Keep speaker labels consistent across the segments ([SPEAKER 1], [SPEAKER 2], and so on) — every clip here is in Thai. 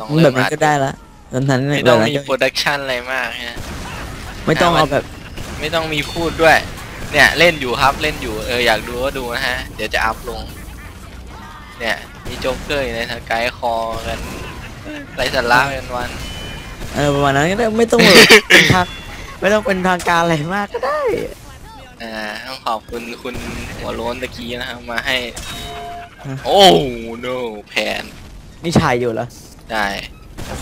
[SPEAKER 1] ลอง
[SPEAKER 2] แบ
[SPEAKER 1] เริ่
[SPEAKER 2] บ
[SPEAKER 1] ม
[SPEAKER 2] นั้น
[SPEAKER 1] อัด
[SPEAKER 2] ก็ได้ละตอนนั้น
[SPEAKER 1] ไม่
[SPEAKER 2] แบ
[SPEAKER 1] ต้อบง
[SPEAKER 2] นั้น
[SPEAKER 1] มี
[SPEAKER 2] ก็
[SPEAKER 1] โปรดักชันอะไรมากฮะ
[SPEAKER 2] ไม่ต้อง
[SPEAKER 1] อะมัน
[SPEAKER 2] เอาแบบ
[SPEAKER 1] ไม่ต้องมีพูดด้วย เนี่ยเล่นอยู่ครับเล่นอยู่เอออยากดูก็ดูนะฮะ เดี๋ยวจะอัพลง เนี่ยมีโจ๊กเกอร์อยู่ในสกายคอกันไรสาระกันวัน
[SPEAKER 2] เออประมาณนั้นก็ได้ไม่ต้องแบบเป็นทางไม่ต้องเป็นทางการอะไรมากก็ได้
[SPEAKER 1] อ่าต้องขอบคุณคุณหัวโล้นตะกี้นะครับมาให้
[SPEAKER 2] ฮะ
[SPEAKER 1] โอ้โนแผน
[SPEAKER 2] นี่ถ่ายอยู่เหรอ
[SPEAKER 1] ได้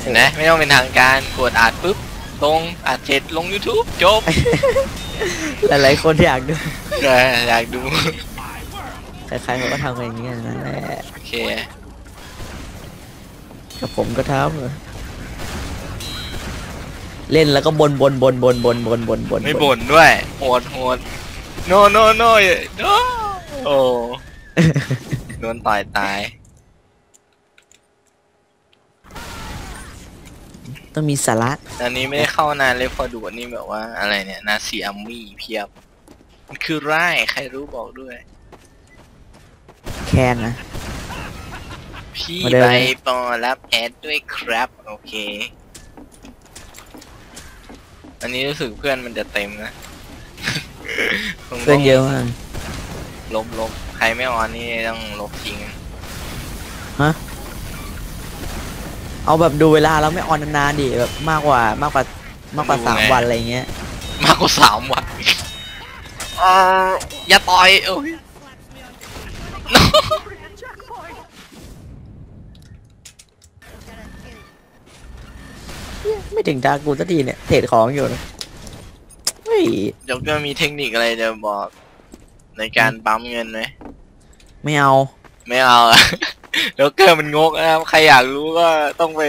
[SPEAKER 1] เห็นไหมไม่ต้องเป็นทางการกดอัดปุ๊บลงอัดเสร็จลง YouTube จบ
[SPEAKER 2] หลายๆคนอยากดู
[SPEAKER 1] เอออยากดู
[SPEAKER 2] ใครๆเขาก็ทำกันอย่างนี้กันนั่นแหละ
[SPEAKER 1] โอเค
[SPEAKER 2] กับผมก็ทำเล่นแล้วก็บนบนบนบนบนบนบนบน
[SPEAKER 1] ไม่บ่นด้วยโหดโหด no no no no โอ้โดนต่อยตาย
[SPEAKER 2] ต้องมีสาระ
[SPEAKER 1] ตอนนี้ไม่ได้เข้านานเลยพอดูอันนี่แบบว่าอะไรเนี่ยนาซีอัมมี่เพียบ มันคือไร่ใครรู้บอกด้วย
[SPEAKER 2] แคนนะ
[SPEAKER 1] พี่
[SPEAKER 2] มาเดิน
[SPEAKER 1] ใบปอรับแอดด้วยครับ โอเค อันนี้รู้สึกเพื่อนมันจะเต็มนะคง
[SPEAKER 2] เพื่อนเยอะมาก
[SPEAKER 1] ลบลบใครไม่ออนนี่ต้องลบทิ้ง
[SPEAKER 2] เอาแบบดูเวลาแล้วไม่ออนนานๆดิแบบมากกว่ามากกว่ามากกว่าสามวันอะไรเงี้ย
[SPEAKER 1] มากกว่าสามวันเอ่ออย่าต่อยโอ้ย
[SPEAKER 2] ไม่ถึงตากูสักทีเนี่ยเทรดของอยู่นะเฮ้ย
[SPEAKER 1] เดี๋ยวก็มีเทคนิคอะไรจะบอกในการปั๊มเงินไหม
[SPEAKER 2] ไม่เอา
[SPEAKER 1] ไม่เอาอะ เดี๋ยวเกิดมันงกนะครับ ใครอยากรู้ก็ต้องไป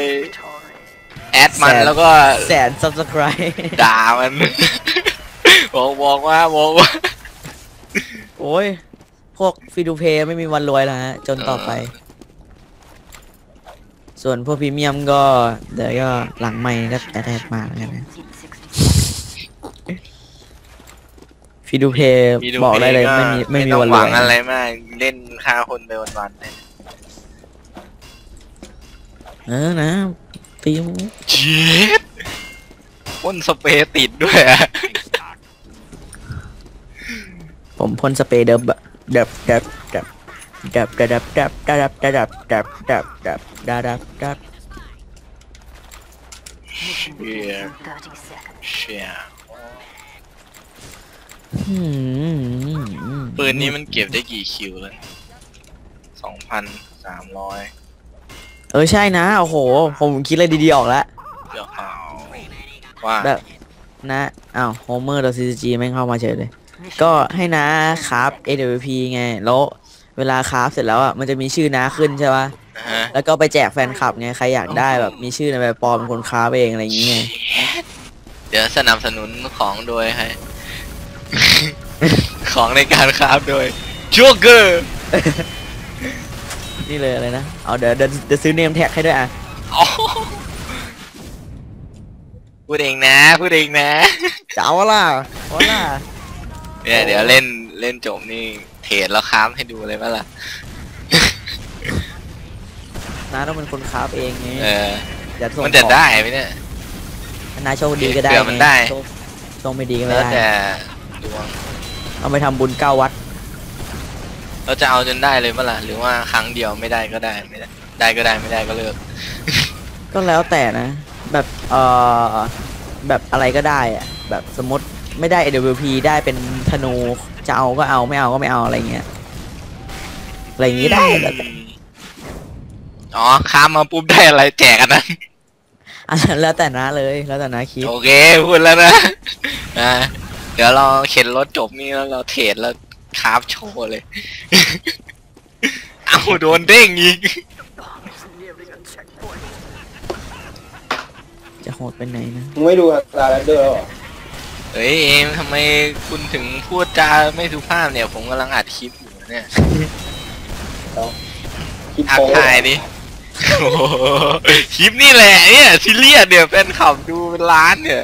[SPEAKER 1] แอดมัน
[SPEAKER 2] แสน
[SPEAKER 1] แล้วก็
[SPEAKER 2] แสน subscribe
[SPEAKER 1] ด่ามัน บอกบอกว่าบอกว่า
[SPEAKER 2] โอ้ย พวกฟีดูเพย์ไม่มีวันรวยแล้วฮะ จนต่อไป ส่วนพวกพรีเมียมก็ เดี๋ยวก็หลังไม่ก็แอดๆมาแล้วกันนะฟีดูเพย์
[SPEAKER 1] มีดู
[SPEAKER 2] บอกได้เลย
[SPEAKER 1] พ
[SPEAKER 2] ไม่มีไม่มี
[SPEAKER 1] ต้อง
[SPEAKER 2] วัน
[SPEAKER 1] ห
[SPEAKER 2] ร
[SPEAKER 1] วั
[SPEAKER 2] ว
[SPEAKER 1] ง
[SPEAKER 2] ย
[SPEAKER 1] อะไรมาก เล่นฆ่าคนไปวันๆเลย
[SPEAKER 2] เออนะตีม
[SPEAKER 1] เจ็ดพ่นสเปรย์ติดด้วยอะ
[SPEAKER 2] ผมพ่นสเปรย์เดิบอะเดับเดับเดับเดับเดับเดับเดับเดับเดับเดับเดับเดับเดับเดับ
[SPEAKER 1] เชี่ยเชี่ย
[SPEAKER 2] อืม
[SPEAKER 1] ปืนนี้มันเก็บได้กี่คิวเลยสองพันสามร้อย
[SPEAKER 2] เออใช่นะโอ้โห ผมคิดอะไรดีๆออกแล้ว
[SPEAKER 1] เดี๋ยวเอาว่า
[SPEAKER 2] แบบนะอ้าวโฮเมอร์ตัวซีจีแม่งเข้ามาเฉยเลย ก็ให้นะคราฟ AWP ไง แล้ว เวลาคราฟเสร็จแล้วอะมันจะมีชื่อนะขึ้นใช่ปะ
[SPEAKER 1] นะฮะ
[SPEAKER 2] แล้วก็ไปแจกแฟนคลับไงใครอยากได้แบบมีชื่อในใบปลอมเป็นคนคราฟเองอะไรอย่างเงี้ย
[SPEAKER 1] เดี๋ยวสนับสนุนของโดยให้ ของในการคราฟโดยโจ๊กเกอร์
[SPEAKER 2] นี่เลยอะไรนะเอาเดี๋ยวเดี๋ยวเดี๋ยวซื้อเนมแท็กให้ด้วยอะ
[SPEAKER 1] พูดเองนะพูดเองนะ
[SPEAKER 2] จะเอาวะล่ะเอาวะล่ะ
[SPEAKER 1] เนี่ยเดี๋ยวเล่นเล่นจบนี่เทรดแล้วค้ามให้ดูเลยปะล่ะ
[SPEAKER 2] นาต้องเป็นคนคราฟเองไง
[SPEAKER 1] เออ
[SPEAKER 2] อย่าส่ง
[SPEAKER 1] มันจะ
[SPEAKER 2] ของ
[SPEAKER 1] ได้ไหมเนี่ย
[SPEAKER 2] นาโชคดีก็ได้
[SPEAKER 1] เผื่อมันได้
[SPEAKER 2] โชคโชคไม่ดีก็ไม่
[SPEAKER 1] แล้ว
[SPEAKER 2] ได้
[SPEAKER 1] แต่ดวง
[SPEAKER 2] เอาไปทำบุญเก้าวัด
[SPEAKER 1] เราจะเอาจนได้เลยปะล่ะหรือว่าครั้งเดียวไม่ได้ก็ได้ไม่ได้ ได้ก็ได้ไม่ได้ก็เลิก
[SPEAKER 2] ก็แล้วแต่นะ แบบเอ่อแบบอะไรก็ได้อะแบบสมมติไม่ได้ AWP ได้เป็นธนูจะเอาก็เอาไม่เอาก็ไม่เอาอะไรเงี้ยอะไรอย่างงี้ได้แล้วแต่
[SPEAKER 1] อ๋อค้ามมาปุ๊บได้อะไรแจกอันนั้น
[SPEAKER 2] อันนั้นแล้วแต่นะเลยแล้วแต่นะคิด
[SPEAKER 1] โอเคพูดแล้วนะอ่าเดี๋ยวเราเข็นรถจบนี่แล้วเราเทรดแล้ว คราฟโชว์เลย เอาโดนเด้งอีก
[SPEAKER 2] จะโหดไปไหนนะ
[SPEAKER 3] มึงไม่ดูลาแรดเดอร์หรอ
[SPEAKER 1] เฮ้ยเอมทำไมคุณถึงพูดจาไม่สุภาพเนี่ย ผมกำลังอัดคลิปอยู่เนี่ย
[SPEAKER 3] คลิป
[SPEAKER 1] ทัก
[SPEAKER 3] โป้
[SPEAKER 1] ทายดิโอ้โหคลิปนี่แหละเนี่ยซีเรียสเนี่ยแฟนขับดูเป็นล้านเนี่ย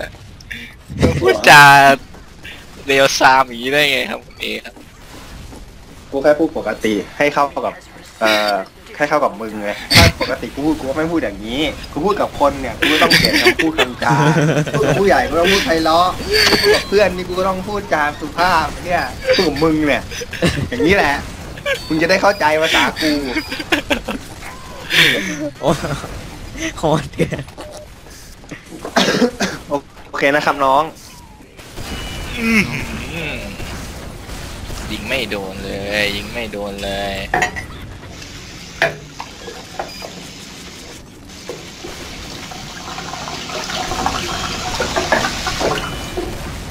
[SPEAKER 1] พูดจาเรียวซามอย่างนี้ได้ไงครับคุณเอครับ
[SPEAKER 3] กูแค่พูดปกติให้เข้ากับ เอ่อให้เข้ากับมึงไงถ้าปกติกูพูดกูก็ไม่พูดอย่างนี้กูพูดกับคนเนี่ยกูก็ต้องเขียนคำพูดคำจาพูดกับผู้ใหญ่ก็ต้องพูดไพเราะพูดกับเพื่อนนี่กูก็ต้องพูดจาสุภาพเนี่ยพูดกับมึงเนี่ย อย่างนี้แหละมึงจะได้เข้าใจภาษากู
[SPEAKER 2] โอ้โหดเกิน
[SPEAKER 3] โอเคนะครับน้อง
[SPEAKER 1] อืม ยิงไม่โดนเลย ยิงไม่โดนเลย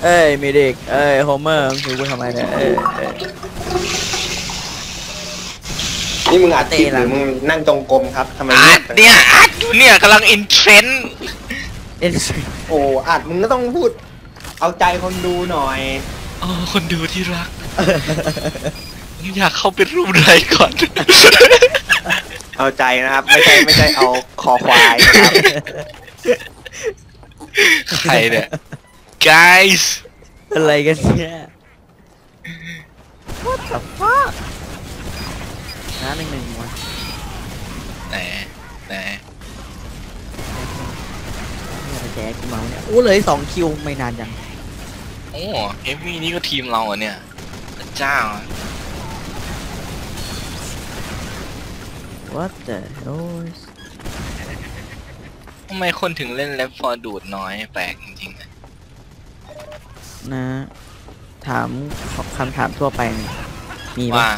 [SPEAKER 2] เอ้ยมีเด็กเอ้ยโฮเมอร์มึงคือกูทำไมเนี่ยเอ้ยเอ้ย
[SPEAKER 3] นี่มึงอัดคลิปหรือมึงนั่งจงกรมครับทำไม
[SPEAKER 1] อั
[SPEAKER 3] เงีย
[SPEAKER 1] ด
[SPEAKER 3] บจัง
[SPEAKER 1] เนี่ยอัดอยู่เนี่ยกำลังอินเทรนด์
[SPEAKER 2] เอ็น
[SPEAKER 3] โอ้อัดมึงก็ต้องพูด เอาใจคนดูหน่อย
[SPEAKER 1] โอ้คนดูที่รัก อยากเข้าไปรูปไรก่อน
[SPEAKER 3] เอาใจนะครับ ไม่ใช่ไม่ใช่เอาคอควายนะครับ
[SPEAKER 1] ใครเนี่ย guys
[SPEAKER 2] อะไรกันเนี่ย What the fuck น้าหนึ่งหนึ่งวะ
[SPEAKER 1] ไหนไหน
[SPEAKER 2] เนี่ยไปแจ๊กกูเมาเนี่ยโอ้เหลยสองคิวไม่นานจัง
[SPEAKER 1] โอ้เอฟมี่นี่ก็ทีมเราเหรอะเนี่ยพระ เจ้า
[SPEAKER 2] What the hell
[SPEAKER 1] ทำไมคนถึงเล่นเลฟฟอร์ดูดน้อยแปลกจริงๆนะ
[SPEAKER 2] นะ ถามคำถามทั่วไปเนี่ยมีปะ
[SPEAKER 1] ว่า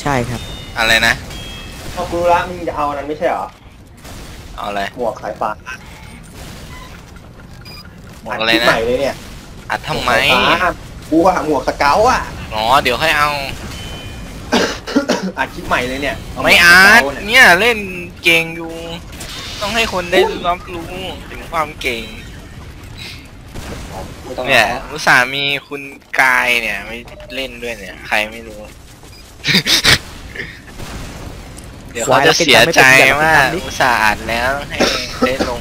[SPEAKER 2] ใช่ครับ
[SPEAKER 1] อะไรนะ
[SPEAKER 3] พอกูรู้ละมึงจะเอาอันนั้นไม่ใช่เหรอ
[SPEAKER 1] เอาอะไร
[SPEAKER 3] หมวกสายฟ้า
[SPEAKER 1] หมวกอะไร
[SPEAKER 3] ดคลิป
[SPEAKER 1] นะ
[SPEAKER 3] ใหม่เลยเนี่ย
[SPEAKER 1] อัดทำไม
[SPEAKER 3] หวกสายฟ้ากูอะหมวกสเกลอะ
[SPEAKER 1] อ๋อ เดี๋ยวค่อยเอา
[SPEAKER 3] อัดคลิปใหม่เลยเนี่ยเหวก
[SPEAKER 1] ไม่อาร์ต
[SPEAKER 3] สเกลเนี่ย
[SPEAKER 1] เนี่ยเล่นเก่งอยู่ ต้องให้คนได้รับรู้ถึงความเก่ง
[SPEAKER 3] ไม่ต้อง
[SPEAKER 1] เนี่ย
[SPEAKER 3] อา
[SPEAKER 1] อุตส่าห์มีคุณกายเนี่ยไม่เล่นด้วยเนี่ย ใครไม่รู้ เดี๋ยวเขาจะเสียใจว่าอุตส่าห์อัดแล้วให้ได้ลง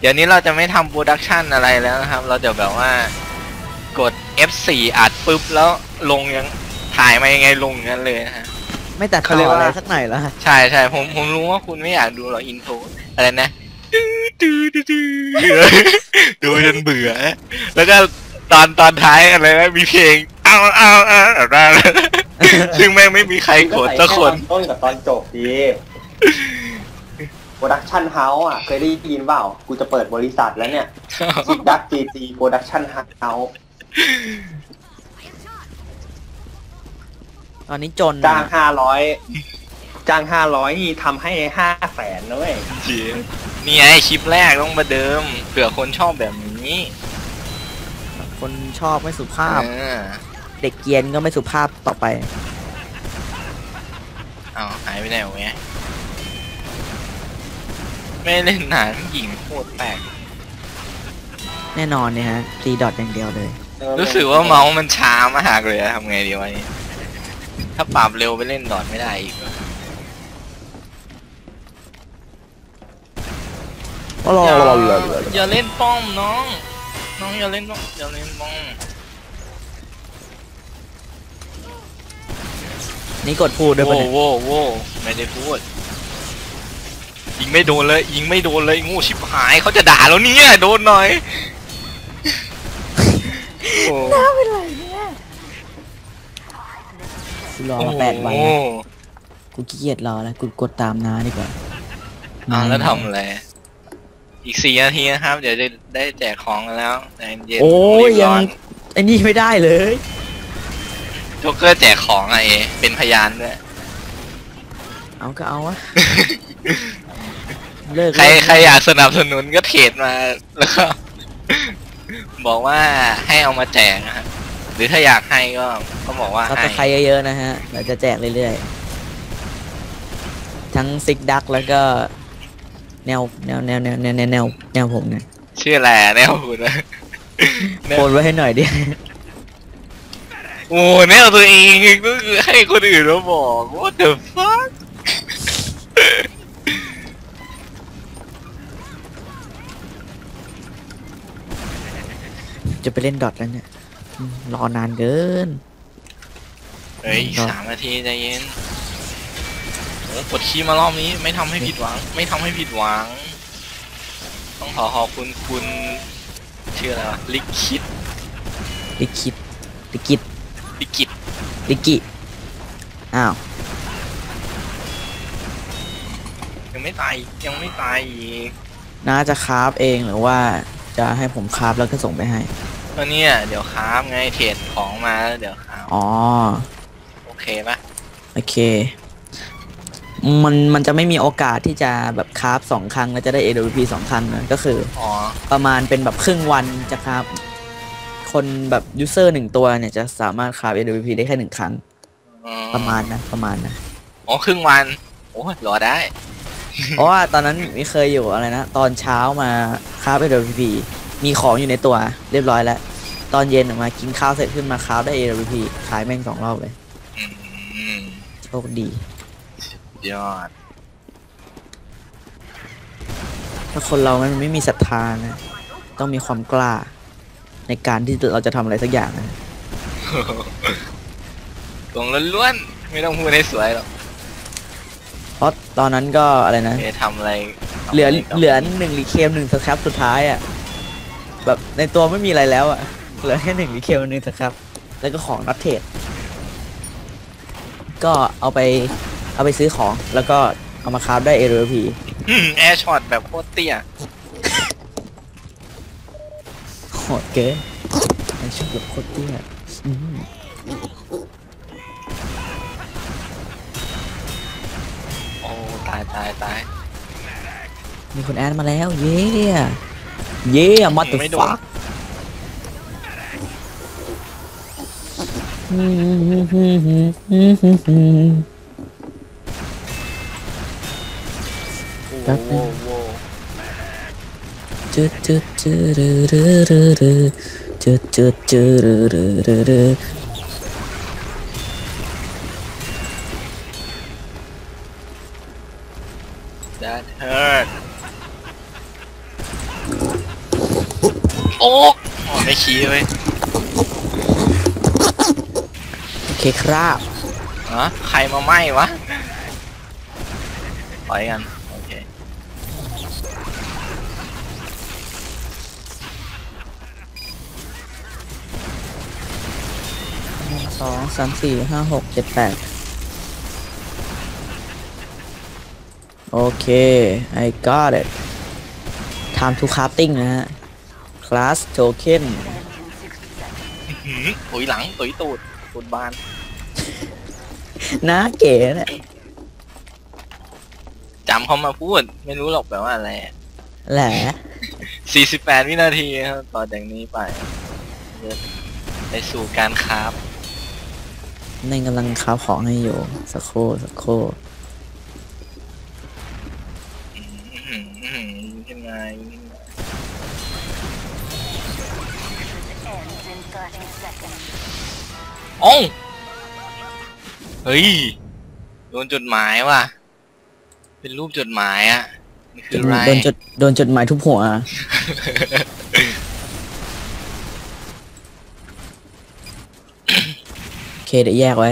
[SPEAKER 1] เดี๋ยวนี้เราจะไม่ทำโปรดักชันอะไรแล้วนะครับ เราจะแบบว่ากด F4 อัดปุ๊บแล้วลงยังถ่ายมายังไงลงอย่างนั้นเลยนะฮะ
[SPEAKER 2] ไม่ตัดต่ออะไรสักหน่อยแล้ว
[SPEAKER 1] ใช่ใช่ผมผมรู้ว่าคุณไม่อยากดูหรอกอินโทรอะไรนะดูดูดูดูดูจนเบื่อ แล้วก็ตอนตอนท้ายอะไรนะมีเพลงเอาเอาเอาเอาได้ซึ่งแม่งไม่มีใครกดสักคน
[SPEAKER 3] ต้นกับตอนจบดี โปรดักชั่นเฮาส์อะ เคยได้ยินเปล่า กูจะเปิดบริษัทแล้วเนี่ยซิกดักจีจีโปรดักชั่นเฮาส์
[SPEAKER 2] ตอนนี้จน
[SPEAKER 3] จ้างห้าร้อยจ้างห้าร้อยนี่ทำให้ห้าแสนนะเว้ย
[SPEAKER 1] นี่ไงคลิปแรกต้องมาเดิมเผื่อคนชอบแบบนี้
[SPEAKER 2] คนชอบไม่สุภาพ
[SPEAKER 1] เออ
[SPEAKER 2] เด็กเกรียนก็ไม่สุภาพต่อไป
[SPEAKER 1] เอาหายไปไหนวะเนี่ย ไม่เล่นหนังหญิงโคตรแปลก
[SPEAKER 2] แน่นอนเนี่ยฮะตีดอทอย่างเดียวเลย
[SPEAKER 1] รู้สึกว่าเมาส์มันช้ามากเลยอะทำไงดีวะนี่ถ้าปรับเร็วไปเล่นดอทไม่ได้อีกเหรออย่าอย่าเล่นป้อมน้อง น้องอย่าเล่นป้อมอย่าเล่นป้อม
[SPEAKER 2] นี่กดพูดด้วย
[SPEAKER 1] โว้
[SPEAKER 2] ปะเนี่ย
[SPEAKER 1] โว้โว้ไม่ได้พูดยิ งไม่โดนเลยยิงไม่โดนเลยงูชิบหายเขาจะด่าแล้วเนี่ยโดนหน่อยโอ้
[SPEAKER 2] กูรอมาแปดวัน
[SPEAKER 1] โอ้
[SPEAKER 2] แล้วกูขี้เกียจรอแล้วกูกดตามน้าดีกว่า
[SPEAKER 1] อ่าแล้วทำอะไร อีกสี่นาทีนะครับ เดี๋ยวจะได้แจกของกันแล้วใจเย็น
[SPEAKER 2] โอ้ย
[SPEAKER 1] รีบ
[SPEAKER 2] ยั
[SPEAKER 1] ร้
[SPEAKER 2] ง
[SPEAKER 1] อน
[SPEAKER 2] ไอ้นี่ไม่ได้เลย
[SPEAKER 1] โจ๊กเกอร์แจกของอะเอเป็นพยานด้วย
[SPEAKER 2] เอาก็เอาวะ เลิก
[SPEAKER 1] ใคร
[SPEAKER 2] เล่น
[SPEAKER 1] ใครอยากสนับสนุนก็เทรดมาแล้วก็ บอกว่าให้เอามาแจกนะครับหรือถ้าอยากให้ก็ก็บอกว่า
[SPEAKER 2] เอา
[SPEAKER 1] ให้
[SPEAKER 2] แต่ใครเยอะๆนะฮะเดี๋ยวจะแจกเรื่อยๆ ทั้งซิกดักแล้วก็แนวแนวแนวแนวแนวแนวแนวแนวผมเนี่ย
[SPEAKER 1] ชื่ออะไรอะแนวคุณนะแนว
[SPEAKER 2] โอนไว้ให้หน่อยดิ
[SPEAKER 1] โอ้แนวตัวเองก็คือให้คนอื่นมาบอก what the fuck
[SPEAKER 2] จะไปเล่นดอทแล้วเนี่ยอืมรอนานเกิน
[SPEAKER 1] เฮ้ยอีก
[SPEAKER 2] ครับ
[SPEAKER 1] สามนาทีใจเย็นโอ้กดคีย์มารอบนี้ ไม่ทำให้ผิดหวัง ไม่ทำให้ผิดหวัง ต้องขอขอบคุณคุณชื่ออะไรวะลิคิด
[SPEAKER 2] ลิคิดลิกิด
[SPEAKER 1] ลิกิด
[SPEAKER 2] ลิกิอ้าว
[SPEAKER 1] ยังไม่ตายยังไม่ตายอีก
[SPEAKER 2] น้าจะคราฟเองหรือว่า จะให้ผมคราฟแล้วก็ส่งไปให้
[SPEAKER 1] ก็เนี่ยเดี๋ยวคราฟไงเทรดของมาแล้วเดี๋ยวคราฟ
[SPEAKER 2] อ๋อ
[SPEAKER 1] โอเคปะ
[SPEAKER 2] โอเค มันมันจะไม่มีโอกาสที่จะแบบคราฟสองครั้งแล้วจะได้ AWP สองครั้งนะก็คือ
[SPEAKER 1] อ๋อ
[SPEAKER 2] ประมาณเป็นแบบครึ่งวันจะคราฟคนแบบยูเซอร์หนึ่งตัวเนี่ยจะสามารถคราฟ AWP ได้แค่หนึ่งครั้ง
[SPEAKER 1] อื
[SPEAKER 2] ประมาณนะประมาณนะ
[SPEAKER 1] อ๋อครึ่งวันโอ้ยรอได้
[SPEAKER 2] เพราะว่าตอนนั้นมีเคยอยู่อะไรนะ ตอนเช้ามาคราฟ AWP มีของอยู่ในตัวเรียบร้อยแล้ว ตอนเย็นออกมากินข้าวเสร็จขึ้นมาคราฟได้ AWP ขายแม่งสองรอบเลย
[SPEAKER 1] อืม
[SPEAKER 2] โชคดี
[SPEAKER 1] ยอด
[SPEAKER 2] ถ้าคนเรามันไม่มีศรัทธานะ ต้องมีความกล้า ในการที่เราจะทำอะไรสักอย่างนะ
[SPEAKER 1] ตรงล้วนๆ ไม่ต้องพูดให้สวยหรอก
[SPEAKER 2] เพราะตอนนั้นก็อะไรนะ
[SPEAKER 1] เอะทำอะไรทำะไร
[SPEAKER 2] เหลือ
[SPEAKER 1] กับ
[SPEAKER 2] เหลือหนึ่งรีเคมหนึ่งสครับสุดท้ายอะแบบในตัวไม่มีอะไรแล้วอะเหลือแค่หนึ่งรีเคมหนึ่งสครับ แล้วก็ของนัดเทรดก็เอาไปเอาไปซื้อของแล้วก็เอามาคราฟได้ AWP
[SPEAKER 1] แอร์ช็อตแบบโคตรเตี้ย
[SPEAKER 2] โหดเกินไอชอบแบบโคตรเตี้ย
[SPEAKER 1] ตายตายตาย
[SPEAKER 2] มีคนแอดมาแล้ว เย้เย้มาตุ
[SPEAKER 1] ไม่โดน
[SPEAKER 2] ฟัก
[SPEAKER 1] โอ้โหโว้โว้
[SPEAKER 2] จุดจุดจุดจุดจุดจุดจุดจุดจุด
[SPEAKER 1] ดั โอ้อ๋อไม่ชี้เว้ย
[SPEAKER 2] โอเคครับ
[SPEAKER 1] ฮะใครมาไหม้วะปล่อยกันโอเค
[SPEAKER 2] สองสามสี่ห้าหกเจ็ดแปดโอเค I got it time to crafting นะฮะ class token
[SPEAKER 1] หืมตุยหลังตุยตูดตูดบาน
[SPEAKER 2] น่าเก๋เนี่ย
[SPEAKER 1] จำเขามาพูด ไม่รู้หรอกแปลว่าอะไร
[SPEAKER 2] แหละ
[SPEAKER 1] 48 วินาทีครับต่อจากนี้ไปเดินไปสู่การคราฟ
[SPEAKER 2] ในกำลังคราฟของให้อยู่ สักครู่สักครู่
[SPEAKER 1] โอ้าเฮ้ย โดนจดหมายว่ะ เป็นรูปจดหมายอะมันคืออะไร
[SPEAKER 2] โดนจดโดนจดหมายทุบหัวโอเคเดี๋ยวแยกไว้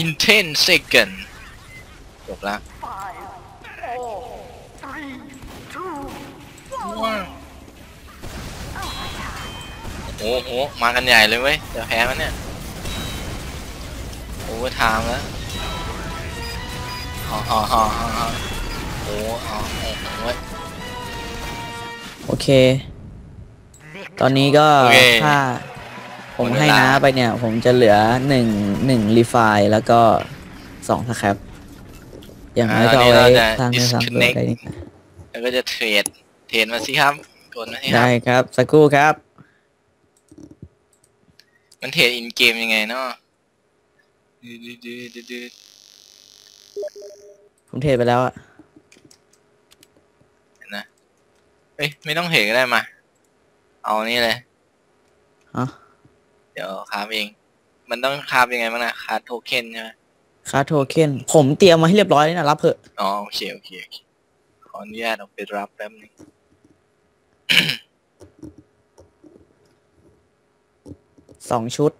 [SPEAKER 1] in 10 second จบละ โอ้โหมากันใหญ่เลยเว้ยจะแพ้มันเนี่ยโอเวอร์ไทม์แล้วฮ่าฮ่าฮ่าฮ่าฮ่าโอ้เอาโอ้โหเว้ย
[SPEAKER 2] โอเค ตอนนี้ก็
[SPEAKER 1] โอเค
[SPEAKER 2] ถ้าผม
[SPEAKER 1] หมดเวลา
[SPEAKER 2] ให้น้าไปเนี่ย ผมจะเหลือหนึ่งหนึ่งรีไฟล์แล้วก็สองสครับ อย่างน้อยก็เอาไว้สร้างเนื้อสร้างตัวได้นี่
[SPEAKER 1] แล้วก็จะเทรด เทรดมาสิครับกดมาสิครั
[SPEAKER 2] ได้
[SPEAKER 1] บ
[SPEAKER 2] ครับ สักครู่ครับ
[SPEAKER 1] มันเทรดอินเกมยังไงเนาะดืดดืดดืดดืด
[SPEAKER 2] ผมเทรดไปแล้วอะ
[SPEAKER 1] เอ้ยไม่ต้องเทรดก็ได้มา เอานี่เลย
[SPEAKER 2] ฮะ
[SPEAKER 1] เดี๋ยวคราฟเอง มันต้องคราฟยังไงบ้างนะคราฟโทเค็นใช่ไหม
[SPEAKER 2] ค่าโทเค็นผมเตรียมมาให้เรียบร้อยแล้วนะรับเถอะ
[SPEAKER 1] อ๋อโอเคโอเคโอเคขออนุญาตออกไปรับแป๊บนึง
[SPEAKER 2] สองชุด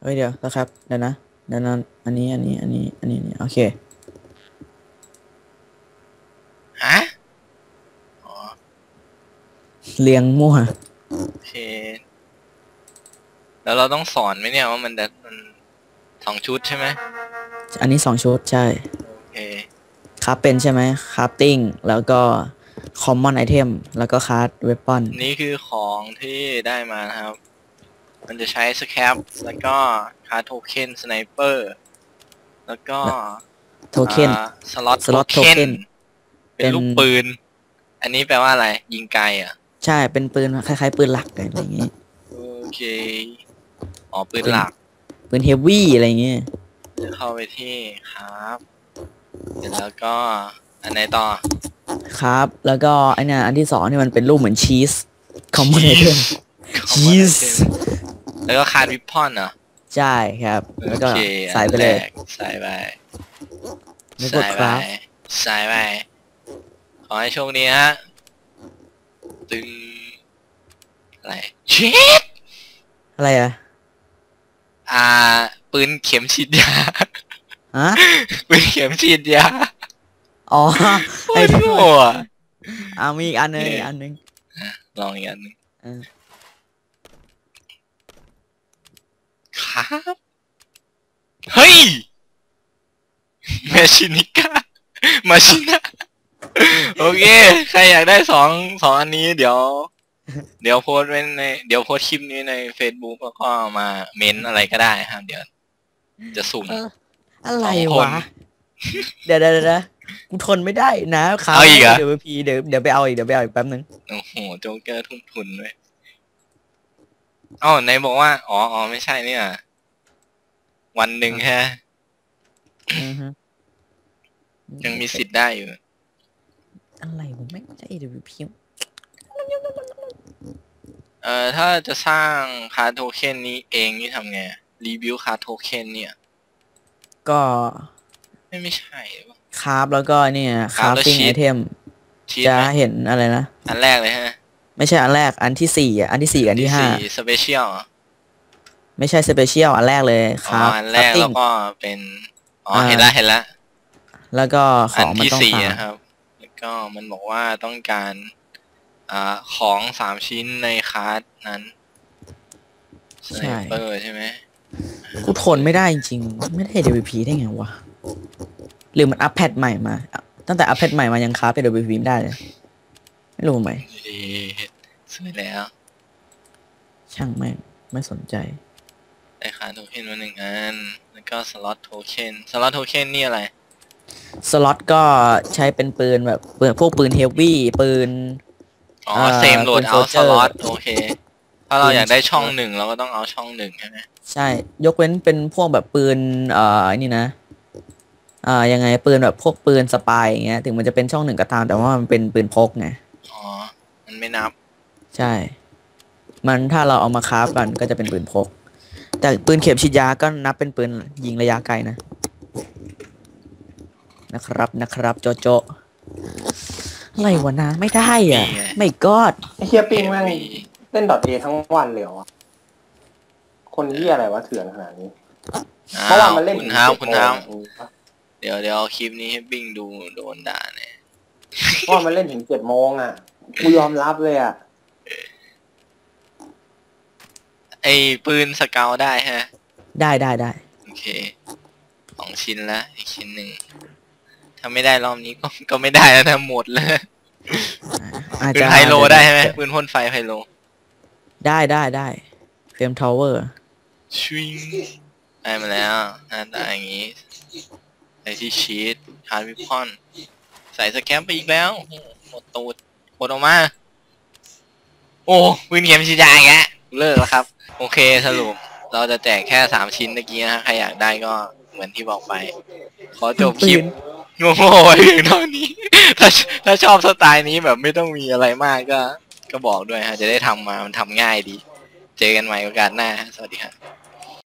[SPEAKER 2] เฮ้ยเดี๋ยวนะครับ เดี๋ยวนะเดี๋ยวนะอันนี้อันนี้ อันนี้ อันนี้ อันนี้โอเค
[SPEAKER 1] ฮะ อ๋อ
[SPEAKER 2] เรียงมั่ว
[SPEAKER 1] โอเค แล้วเราต้องสอนไหมเนี่ยว่ามันจะมันสองชุดใช่ไหม
[SPEAKER 2] อันนี้สองชุดใช่
[SPEAKER 1] โอเค
[SPEAKER 2] คราฟเป็นใช่ไหมคราฟติ้งแล้วก็ common item แล้วก็คราฟเวปอน
[SPEAKER 1] นี่คือของที่ได้มานะครับ มันจะใช้สแคปแล้วก็คาร์โทเค็นสไนเปอร์แล้วก็
[SPEAKER 2] โทเค็น
[SPEAKER 1] สล็อต
[SPEAKER 2] slot
[SPEAKER 1] โทเค็น
[SPEAKER 2] token
[SPEAKER 1] เป็นลูกปืน อันนี้แปลว่าอะไร ยิงไกลอะ
[SPEAKER 2] ใช่เป็นปืนคล้ายๆ ปืนหลักอะไรอย่างงี้
[SPEAKER 1] โอเคอ๋อปืนหลัก
[SPEAKER 2] ปืนเฮฟวี่อะไรอย่างงี้
[SPEAKER 1] จะเข้าไปที่ครับ เสร็จแล้วก็อันไหนต่อ
[SPEAKER 2] ครับ แล้วก็ไอเนี่ยอันที่สองนี่มันเป็นรูปเหมือนชีส common item ชีส
[SPEAKER 1] แล้วก็คาร์ดวิปพอนเหรอ
[SPEAKER 2] ใช่ครับ แล้วก็
[SPEAKER 1] โอเค
[SPEAKER 2] ใส่ไปเลย
[SPEAKER 1] อันแรกใส่ไป
[SPEAKER 2] แล้วก
[SPEAKER 1] ใส่
[SPEAKER 2] ดค
[SPEAKER 1] ไป
[SPEAKER 2] ราฟ
[SPEAKER 1] ใส่ไปขอให้โชคดีฮะตึงอะไรชิด
[SPEAKER 2] อะไรอะ
[SPEAKER 1] อ่า ปืนเข็มฉีดยา
[SPEAKER 2] ฮะ
[SPEAKER 1] ปืนเข็มฉีดยา
[SPEAKER 2] อ๋อไอ้
[SPEAKER 1] โอ้
[SPEAKER 2] ที่
[SPEAKER 1] โห
[SPEAKER 2] เอามีอีกอันหนึงอีกอันหนึง
[SPEAKER 1] ลองอีกอันหนึง
[SPEAKER 2] เออ
[SPEAKER 1] ครับเฮ้ยแมชินิก้ามาชินะโอเค ใครอยากได้สองสองอันนี้เดี๋ยว เดี๋ยวโพสต์ไว้ใน เดี๋ยวโพสต์คลิปนี้ใน Facebook แล้วก็มาเม้นอะไรก็ได้ครับเดี๋ยว จะสุ่ม
[SPEAKER 2] เออ อะไร
[SPEAKER 1] สองคน
[SPEAKER 2] วะ เดี๋ยวเดี๋ยวเดี๋ยวเดี๋ยวกูทนไม่ได้นะครับ
[SPEAKER 1] เอาอีกเหรอ
[SPEAKER 2] เดี๋ยวพีเดี๋ยวเดี๋ยวไปเอาอีกเดี๋ยวไปเอาอีกแป๊บนึง
[SPEAKER 1] โอ้โหโจ๊กเกอร์ทุ่มทุนเลยอ๋อไหนบอกว่า อ๋ออ๋อไม่ใช่เนี่ย วันหนึ่งแค่
[SPEAKER 2] อือฮึ
[SPEAKER 1] ยังมีสิทธิ์ได้อยู่
[SPEAKER 2] อะไรวะไม่ใช่ AWP
[SPEAKER 1] เอ่อ ถ้าจะสร้างคาร์ดโทเค็นนี้เองนี่ทำไงรีวิวคาร์ดโทเค็นเนี่ย
[SPEAKER 2] ก็
[SPEAKER 1] ไม่ไม่ใช่หรือเปล่า
[SPEAKER 2] คราฟแล้วก็เนี่ยค
[SPEAKER 1] ครา
[SPEAKER 2] รา
[SPEAKER 1] ฟแล้ว
[SPEAKER 2] ฟติ้ง
[SPEAKER 1] ชี
[SPEAKER 2] ไอ
[SPEAKER 1] ท
[SPEAKER 2] เทม
[SPEAKER 1] ชีท
[SPEAKER 2] จะ
[SPEAKER 1] ไหม
[SPEAKER 2] เห็นอะไรนะ
[SPEAKER 1] อันแรกเลยฮะ
[SPEAKER 2] ไม่ใช่อันแรกอันที่สี่อะอันที่สี่กับอันที่ห้า
[SPEAKER 1] สี่สเปเชียล
[SPEAKER 2] ไม่ใช่สเปเชียลอันแรกเลยค
[SPEAKER 1] อ๋อ
[SPEAKER 2] ราฟ
[SPEAKER 1] อันแรก
[SPEAKER 2] ติ้
[SPEAKER 1] แล้
[SPEAKER 2] ง
[SPEAKER 1] วก็เป็นอ๋อ
[SPEAKER 2] อ่า
[SPEAKER 1] เห็นละเห็นละ
[SPEAKER 2] แล้วก็ข
[SPEAKER 1] อั
[SPEAKER 2] อนงมัน
[SPEAKER 1] ที่
[SPEAKER 2] ต้อง
[SPEAKER 1] สี่
[SPEAKER 2] ฟาร์ม
[SPEAKER 1] นะครับ แล้วก็มันบอกว่าต้องการอ่าของสามชิ้นในคาร์ดนั้นสไนเปอร์ใช่ไหม
[SPEAKER 2] กูทนไม่ได้จริงๆ ไม่ได้ AWP ได้ไงวะ หรือมันอัปแพทใหม่มา ตั้งแต่อัปเดตใหม่มายังคราฟ AWP ไม่ได้เลยไม่รู้ไหม
[SPEAKER 1] เอ๊ะสวยแล้ว
[SPEAKER 2] ช่างไม่งไม่สนใจ
[SPEAKER 1] ได้คาร์ดโทเค็นมาหนึ่งอัน แล้วก็สล็อตโทเค็นสล็อตโทเค็นนี่อะไร
[SPEAKER 2] สล็อตก็ใช้เป็นปืนแบบปืนพวกปืนเฮฟวี่ปืน
[SPEAKER 1] อ๋อ
[SPEAKER 2] อ่า
[SPEAKER 1] เซมโหลด
[SPEAKER 2] เป็น
[SPEAKER 1] เอาส
[SPEAKER 2] soldier
[SPEAKER 1] ล็อตโอเค ถ้าเรา
[SPEAKER 2] ปืน
[SPEAKER 1] อยากได้ช่องหนึ่งเราก็ต้องเอาช่องหนึ่งใช่ไหม
[SPEAKER 2] ใช่ ยกเว้นเป็นพวกแบบปืนเอ่อไอ้นี่นะอ่ายังไงปืนแบบพวกปืนสปายอย่างเงี้ย ถึงมันจะเป็นช่องหนึ่งก็ตาม แต่ว่ามันเป็นปืนพกไง
[SPEAKER 1] อ๋อ มันไม่นับ
[SPEAKER 2] ใช่ มันถ้าเราเอามาคราฟกันก็จะเป็นปืนพก แต่ปืนเข็มฉีดยาก็นับเป็นปืนยิงระยะไกลนะนะครับนะครับโจโจอะไรวะนะไม่ได้อะ
[SPEAKER 1] นี่ไง
[SPEAKER 2] ไม่กอด
[SPEAKER 3] ไอ้เฮียปิงแม่ง
[SPEAKER 1] มี
[SPEAKER 3] เล่นดอทเอทั้งวันเลยเหรอวะ คนเฮียอะไรวะเถื่อนขนาดนี้เมื่อวานมันเล่น
[SPEAKER 1] คุณ
[SPEAKER 3] ถึง
[SPEAKER 1] ฮาว
[SPEAKER 3] เจ็ด
[SPEAKER 1] คุณ
[SPEAKER 3] โม
[SPEAKER 1] ฮาว
[SPEAKER 3] ง
[SPEAKER 1] เดี๋ยวเดี๋ยวเอาคลิปนี้ให้บิ้งดูโดนด่าเนี่ย
[SPEAKER 3] เมื่อวานมันเล่นถึงเจ็ดโมงอะกูยอมรับเลยอะ
[SPEAKER 1] ไอ้ปืนสเกลได้ฮะ
[SPEAKER 2] ได้ได้ได้
[SPEAKER 1] โอเคสองชิ้นละอีกชิ้นหนึ่งถ้าไม่ได้รอบนี้ก็ก็ไม่ได้แล้วนะหมดเลย
[SPEAKER 2] อาจ
[SPEAKER 1] ปื
[SPEAKER 2] จะ
[SPEAKER 1] นไฮโลได้ใช่ไหมปืนพ่นไฟไฮโล
[SPEAKER 2] ได้ได้ได้เฟรมทาวเวอร์
[SPEAKER 1] ชิงได้มาแล้วหน้าตาอย่างนี้ใส่ที่ชีตคาร์วิพอน ใส่สแคมไปอีกแล้วโอ้โหหมดตูดหมดออกมา โอ้ปืนเข็มฉีดยาอีกแล้วเลิกแล้วครับ โอเคสรุป เราจะแจกแค่สามชิ้นเมื่อกี้นะฮะใครอยากได้ก็เหมือนที่บอกไป ขอจบคลิปโง่โง่ไว้ถึงเท่านี้ ถ้าถ้าชอบสไตล์นี้แบบไม่ต้องมีอะไรมากก็ ก็บอกด้วยฮะ จะได้ทำมา มันทำง่ายดี เจอกันใหม่โอกาสหน้า สวัสดีครับ